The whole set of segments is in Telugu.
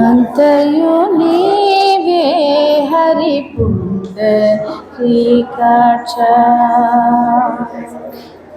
అంతయు నీవే హరి పుండరీకాక్ష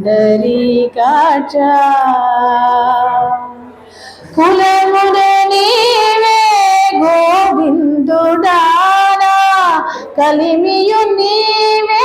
పుండరీకాక్ష కులమున నీవే గోవిందుడానా కలిమియు నీవే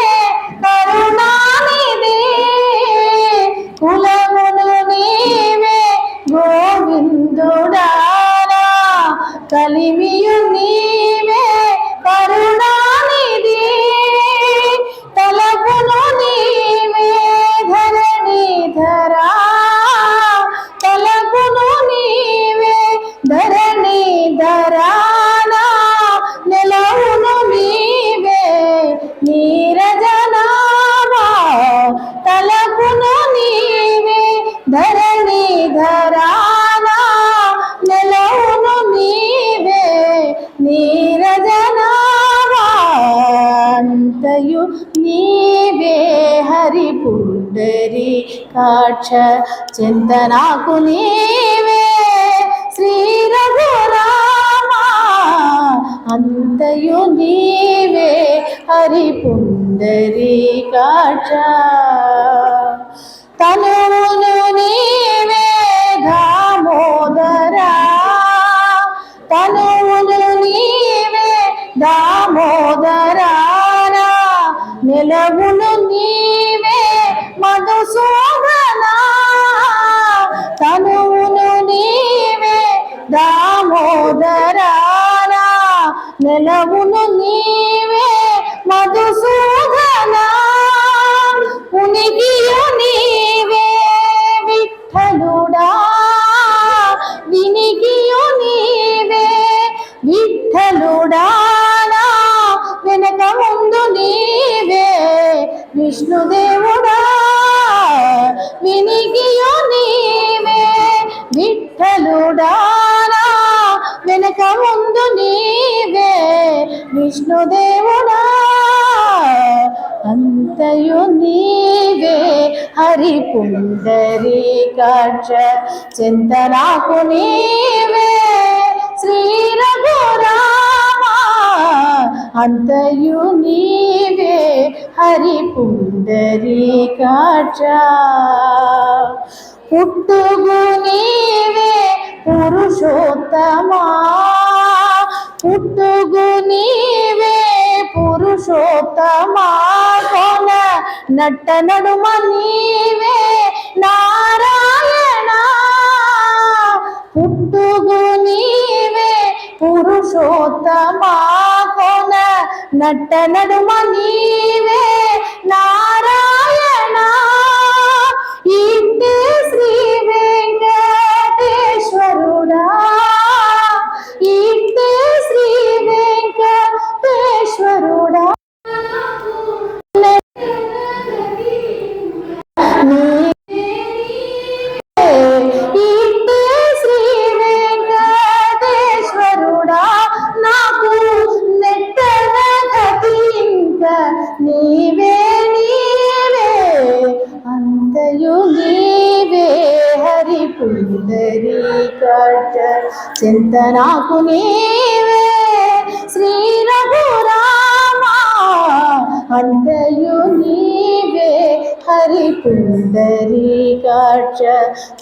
పుండరి కాక్ష చింతనాకు నీవే. శ్రీ రఘురామా అంతయు నీవే. హరి పుందరి కాక్ష. తనువును నీవే దామోదరా. తనువును నీవే దామోదరానా నిలవును నీవే వినికియు నీవే విఠలుడానా వెనక ముందు నీవే విష్ణుదేవుడా అంతయు నీవే హరి పుండరీ కాక్ష చింతనాకు నీవే శ్రీ రఘురామా. అంతయు నీవే హరి పుండరీ కాక్ష పుట్టుగు నీవే పురుషోత్తమా పుట్టుగు నీవే పురుషోత్తమా కొన నట్ట నడుమ నీవే నారాయణ పుట్టుగు నీవే పురుషోత్తమా కొన నట్ట నడుమ నీవే నారాయణ నాకు నీవే శ్రీ రఘురామా అంతయు నీవే హరి పుండరీ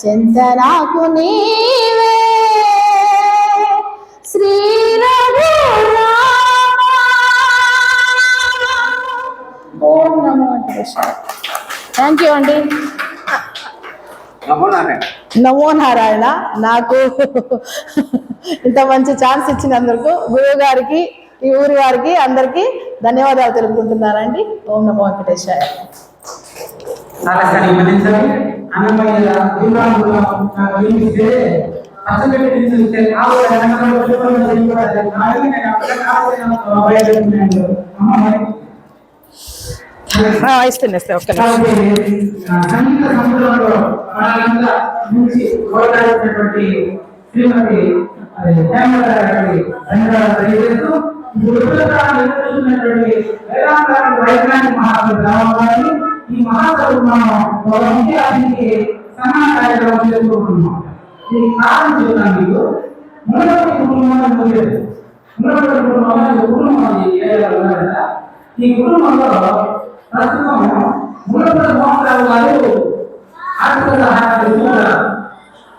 చింత నాకు నీవే శ్రీ రఘురామా ఓం నమో థ్యాంక్ యూ అండి. నమో నారాయణ నాకు ఇంత మంచి ఛాన్స్ ఇచ్చినందుకు గురువు గారికి ఈ ఊరి వారికి అందరికీ ధన్యవాదాలు తెలుపుకుంటున్నారండి ఓం నమో వెంకటేశాయ. అన్నమయ్య దీపావళిలో నాకు ఒక్క ఈ మహాసభ మనం ఒక ముఖ్య అతిథికి కార్యక్రమం చేసుకుంటున్నాం ఇది కారణం చెప్తాను మీకు కుటుంబం కుటుంబం కుటుంబం ఈ కుటుంబంలో ప్రస్తుతం మూడవది మోహన్ గారు ఆర్థిక సహాయం ఇస్తున్నారు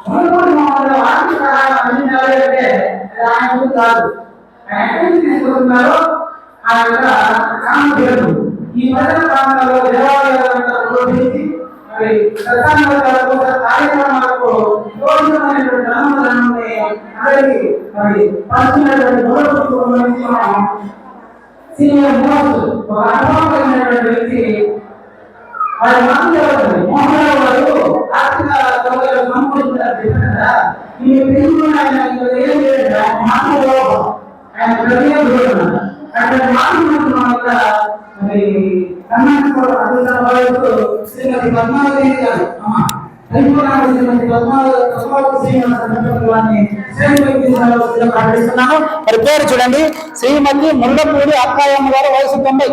మునుపటి మోహన్ గారు ఆర్థిక సహాయం అందించాలి అంటే అది ఆయన ముందు కాదు ఆయన ఎక్కడి తీసుకుంటున్నారో ఆ యొక్క కామ పేరు ఈ మధ్య ప్రాంతంలో దేవాలయాలంతా ప్రోత్సహించి మరి కార్యక్రమాలకు యోజితమైనటువంటి ధర్మధనాన్ని అందరికీ మరి పంచినటువంటి గౌరవ సీనియర్ మోస్ట్ ఒక వారి మాట్లాడారు మోహన్ గారు ఆర్థిక సౌకర్యాలు ఈ పెళ్ళి ఆయన ఏం లేదు ఆయన మాటలో ఆయన ప్రత్యేక చూడన్నారు అక్కడ మరి కర్ణాటక అభివృద్ధి శ్రీమతి పద్మావతి గారు అమ్మ శ్రీమతి పద్మావతి పద్మావతి ప్రకటిస్తున్నాను మరి పేరు చూడండి. శ్రీమతి ముల్లపూడి అక్కాయమ్మ గారు వయసు తొంభై.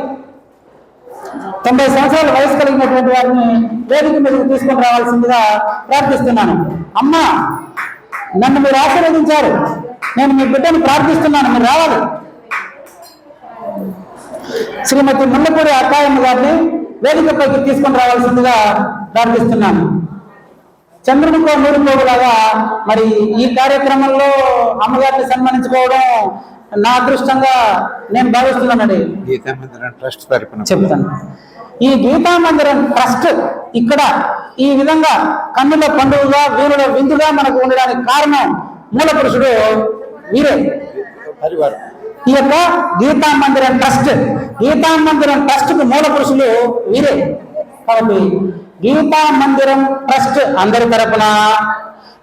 తొంభై సంవత్సరాల వయసు కలిగినటువంటి వారిని వేదిక మీదకి తీసుకొని రావాల్సిందిగా ప్రార్థిస్తున్నాను. అమ్మ నన్ను మీరు ఆశీర్వదించారు. నేను మీ బిడ్డను ప్రార్థిస్తున్నాను. మీరు రావాలి. శ్రీమతి ముల్లపూడి అక్కాయమ్మ గారిని వేదికపైకి తీసుకొని రావాల్సిందిగా ప్రార్థిస్తున్నాను. చంద్రునికో నూరుకోలాగా మరి ఈ కార్యక్రమంలో అమ్మగారిని సన్మానించుకోవడం నా అదృష్టంగా నేను భావిస్తున్నానండి. ట్రస్ట్ తరపున చెప్తాను. ఈ గీతా మందిరం ట్రస్ట్ ఇక్కడ ఈ విధంగా కన్నుల పండుగగా వీరుల విందుగా మనకు ఉండడానికి కారణం మూల పురుషుడు వీరే. ఈ యొక్క గీతా మందిరం ట్రస్ట్ గీతా మందిరం ట్రస్ట్కు మూల పురుషులు వీరే. కాబట్టి గీతా మందిరం ట్రస్ట్ అందరి తరపున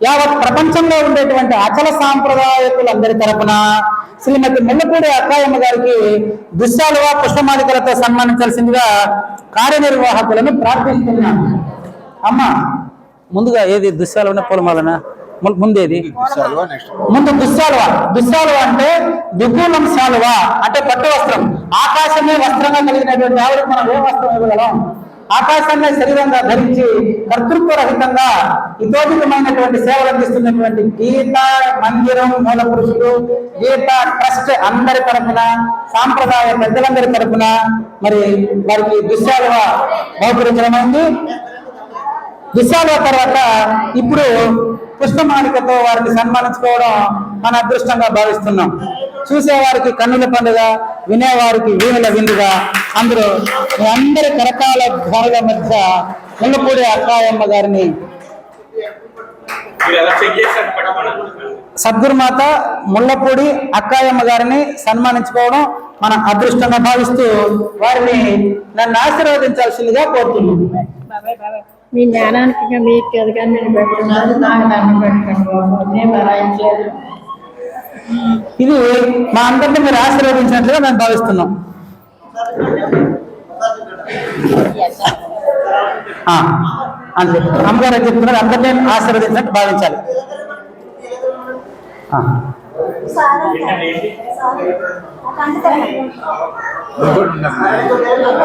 యావత్ ప్రపంచంలో ఉండేటువంటి అచల సాంప్రదాయకులందరి తరపున శ్రీమతి ముల్లపూడి అక్కాయమ్మ గారికి దుశ్శాలుగా పుష్పమాలికలతో సన్మానించాల్సిందిగా కార్యనిర్వాహకులను ప్రార్థిస్తున్నాను. అమ్మ ముందుగా ఏది దుశ్శాలువన పూలమాలన? ముందేది? ముందు దుశ్శాలువ దుశ్శాలువ అంటే దిగులం శాలువ అంటే పట్టు వస్త్రం. ఆకాశమే వస్త్రంగా కలిగినటువంటి ఆవిడకి మనం ఏ వస్త్రం ఇవ్వగలం? ఆకాశాన్ని శరీరంగా ధరించి కర్తృత్వ రహితంగా ఇతోధికమైనటువంటి సేవలు అందిస్తున్నటువంటి గీత మందిరం మూల పురుషుడు గీత ట్రస్ట్ అందరి తరపున సాంప్రదాయ పెద్దలందరి తరపున మరి వారికి దుశ్శాలువ బహుకరించడమైంది విశాల తర్వాత ఇప్పుడు పుష్పమాలికతో వారిని సన్మానించుకోవడం మన అదృష్టంగా భావిస్తున్నాం. చూసేవారికి కన్నుల పండుగ వినేవారికి వీణుల విందుగా. అందరూ మీ అందరి కరకాల ధ్వనుల మధ్య ముల్లపూడి అక్కాయమ్మ గారిని సద్గురుమాత ముల్లపూడి అక్కాయమ్మ గారిని సన్మానించుకోవడం మన అదృష్టంగా భావిస్తూ వారిని నన్ను ఆశీర్వదించాల్సిందిగా కోరుతున్నాను. మీ జ్ఞానానికి మీకు నాకు నన్ను నేను ఇది మా అందరినీ మీరు ఆశీర్వదించినట్లుగా మేము భావిస్తున్నాం. అంతే. అమ్మగారు చెప్తున్నారు? అందరినీ ఆశీర్వదించినట్టు భావించాలి.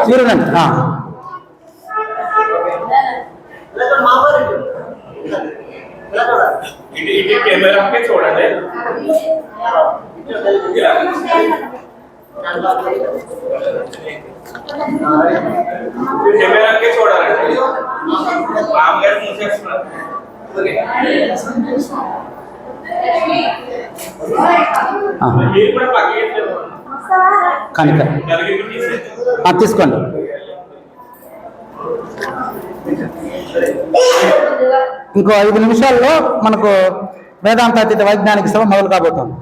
చూడండి ఇటు ఇటు కెమెరాకి చూడండి. కెమెరాకి చూడాలండి. మూసేస్తున్నారు. మీరు కూడా పక్కకి కనుక. తీసుకోండి. ఇంకో ఐదు నిమిషాల్లో మనకు వేదాంతాతీత వైజ్ఞానిక సభ మొదలు కాబోతుంది.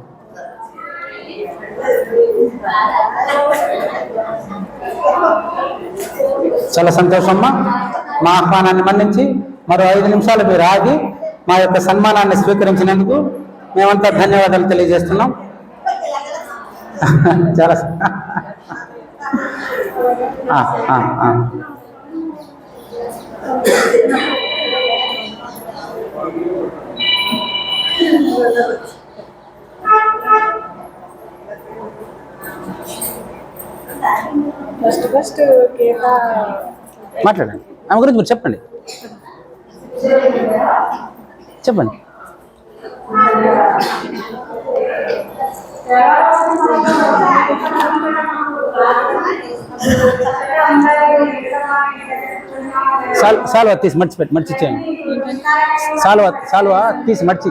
చాలా సంతోషమ్మా. మా ఆహ్వానాన్ని మన్నించి మరో ఐదు నిమిషాలు మీరు ఆగి మా యొక్క సన్మానాన్ని స్వీకరించినందుకు మేమంతా ధన్యవాదాలు తెలియజేస్తున్నాం. చాలా ఫస్ట్ గీత మాట్లాడండి. ఆమె గురించి మీరు చెప్పండి. చెప్పండి. సాల్వా తీసి మర్చిపెట్టి మర్చిచ్చేయండి. సాల్వా సాల్వా తీసి మర్చి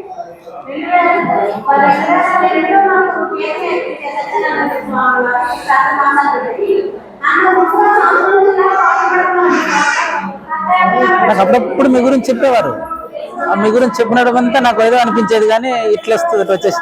నాకు అప్పుడప్పుడు మీ గురించి చెప్పేవారు. ఆ మీ గురించి చెప్పినప్పుడు నాకు ఏదో అనిపించేది కానీ ఇట్లా వస్తుంది ఇట్లా వచ్చేసి.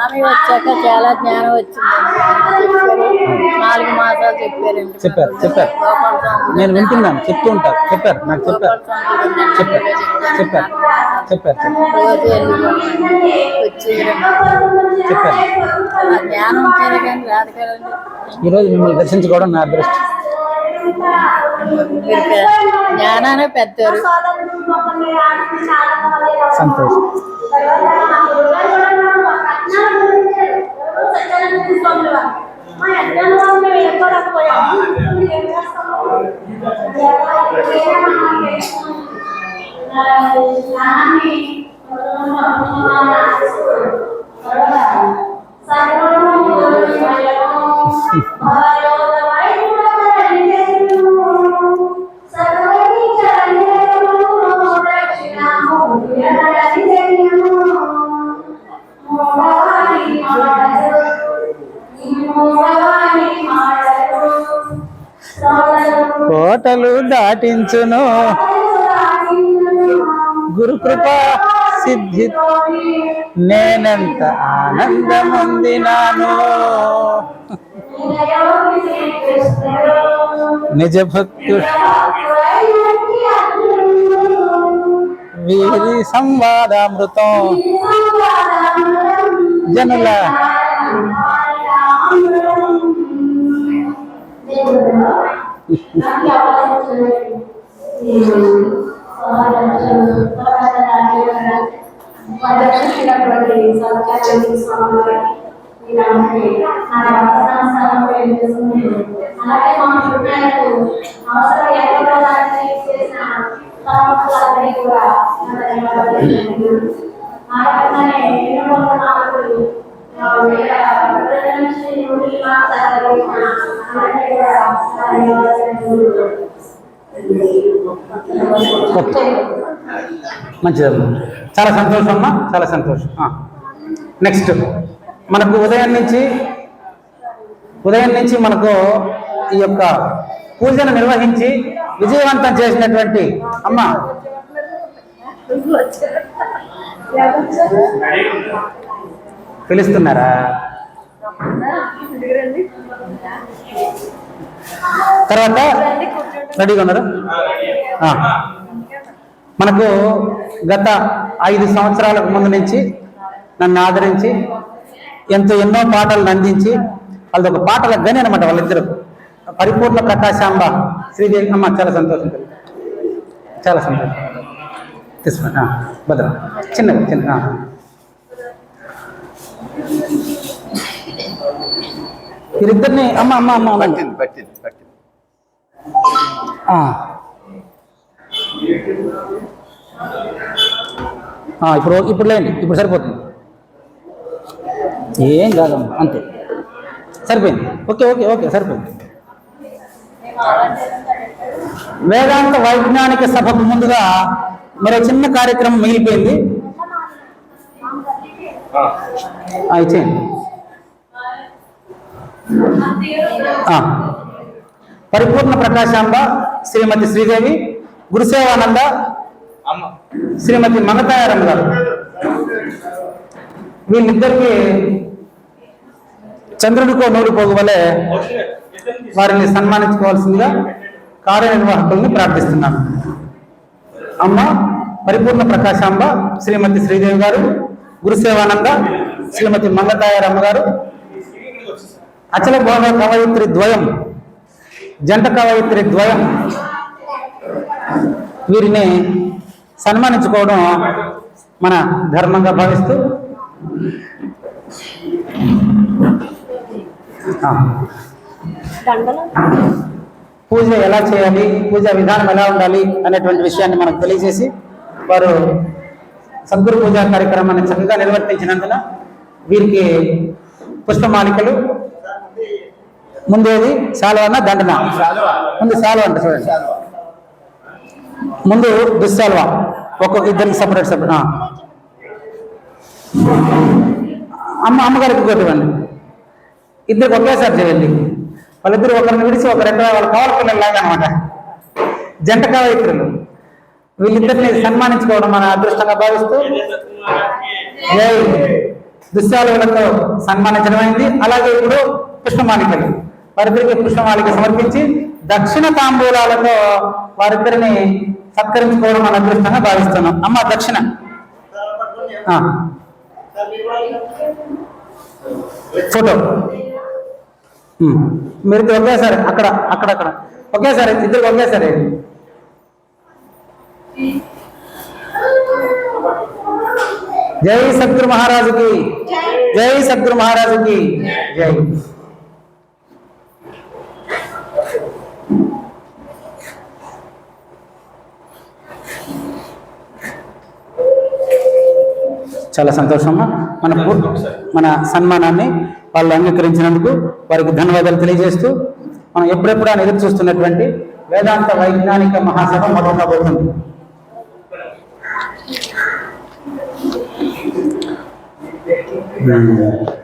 స్వామి వచ్చాక చాలా జ్ఞానం వచ్చింది చెప్పారు నాలుగు మాసాలు చెప్పారు చెప్పారు స్వామి నేను వింటున్నాను చెప్తూ ఉంటారు. చెప్పారు నాకు చెప్పారు. చెప్పారు చెప్పారు చెప్పారు చెప్పారు. చెప్పారు. ఈరోజు మిమ్మల్ని దర్శించుకోవడం నా అదృష్టం. జ్ఞానానే పెద్దరు. సంతోషం. Saya mau కోటలు దాటించును. గురుకృప సిద్ధి నేనెంత ఆనందముందినాను. నిజ భక్తు వీరి సంవాదామృతం. జనుల దర్శించినటువంటి సత్యాచార్య స్వామి వారికి అలాగే మా పిల్లలకు అవసరం ఎక్కడ చేసిన కూడా నా ధన్యవాదాలు ఆ రకంగానే ఎన్నో నాలుగు మంచిదమ్మా. చాలా సంతోషం అమ్మా చాలా సంతోషం. నెక్స్ట్ మనకు ఉదయం నుంచి ఉదయం నుంచి మనకు ఈ యొక్క పూజను నిర్వహించి విజయవంతం చేసినటువంటి అమ్మ. పిలుస్తున్నారా? తర్వాత రెడీగా ఉన్నారు? ఆ. మనకు గత ఐదు సంవత్సరాలకు ముందు నుంచి నన్ను ఆదరించి ఎంతో ఎన్నో పాటలను అందించి వాళ్ళది ఒక పాటల గని అనమాట వాళ్ళిద్దరు. పరిపూర్ణ ప్రకాశాంబ శ్రీదేవి. అమ్మ చాలా సంతోషం చాలా సంతోషం. తీసుకున్నా భద్ర. చిన్నగా చిన్న వీరిద్దరిని అమ్మ అమ్మ అమ్మ పట్టింది పట్టింది పట్టింది. ఇప్పుడు ఇప్పుడు లేండి ఇప్పుడు సరిపోతుంది. ఏం కాదమ్మా అంతే. సరిపోయింది. ఓకే ఓకే ఓకే సరిపోయింది. వేదాంత వైజ్ఞానిక సభకు ముందుగా మరో చిన్న కార్యక్రమం మిగిలిపోయింది. ఇచ్చేయండి. పరిపూర్ణ ప్రకాశాంబ శ్రీమతి శ్రీదేవి గురుసేవానంద శ్రీమతి మమతాయారం గారు వీళ్ళిద్దరికి చంద్రుడికో నూరు పోగు వలె. వారిని సన్మానించుకోవాల్సిందిగా కార్యనిర్వాహకుల్ని ప్రార్థిస్తున్నాను. అమ్మ పరిపూర్ణ ప్రకాశాంబ శ్రీమతి శ్రీదేవి గారు గురుసేవానంద శ్రీమతి మంగతాయారమ్మ గారు అచల బోధ కవయిత్రి ద్వయం జంట కవయిత్రి ద్వయం. వీరిని సన్మానించుకోవడం మన ధర్మంగా భావిస్తూ పూజ ఎలా చేయాలి పూజ విధానం ఎలా ఉండాలి అనేటువంటి విషయాన్ని మనకు తెలియజేసి వారు సద్గురు పూజా కార్యక్రమాన్ని చక్కగా నిర్వర్తించినందున వీరికి పుష్పమాలికలు ముందేది? శాలువన్న దండన? ముందు శాలువ? అంటే చూడండి. ముందు దుశ్శాలువ ఒక్కొక్క ఇద్దరికి సపరేట్ సపరేట్ అమ్మ అమ్మగారికి ఇంకోటి ఇవ్వండి. ఇద్దరికి ఒకేసారి చేయండి. వాళ్ళిద్దరు ఒకరిని విడిచి ఒకరు ఎక్కడ వాళ్ళ కావాలి అనమాట జంట కవయిత్రులు. వీళ్ళిద్దరిని సన్మానించుకోవడం మన అదృష్టంగా భావిస్తూ జై దుశ్శాలువులతో సన్మానించడం అయింది. అలాగే ఇప్పుడు పుష్పమాలికలు. వారిద్దరికి పుష్పమాలిక సమర్పించి దక్షిణ తాంబూలాలతో వారిద్దరిని సత్కరించుకోవడం మన అదృష్టంగా భావిస్తున్నాం. అమ్మ దక్షిణ. ఆ. ఫోటో. మీరు ఇద్దరు ఒకేసారి అక్కడ అక్కడక్కడ ఒకేసారి ఇద్దరు ఒకేసారి. జై సద్గురు మహారాజుకి. జై. సద్గురు మహారాజుకి. జై. చాలా సంతోషమ్మా మన మన సన్మానాన్ని వాళ్ళు అంగీకరించినందుకు వారికి ధన్యవాదాలు తెలియజేస్తూ మనం ఎప్పుడెప్పుడు అని ఎదురు చూస్తున్నటువంటి వేదాంత వైజ్ఞానిక మహాసభ మొదలవబోతుంది Hmm.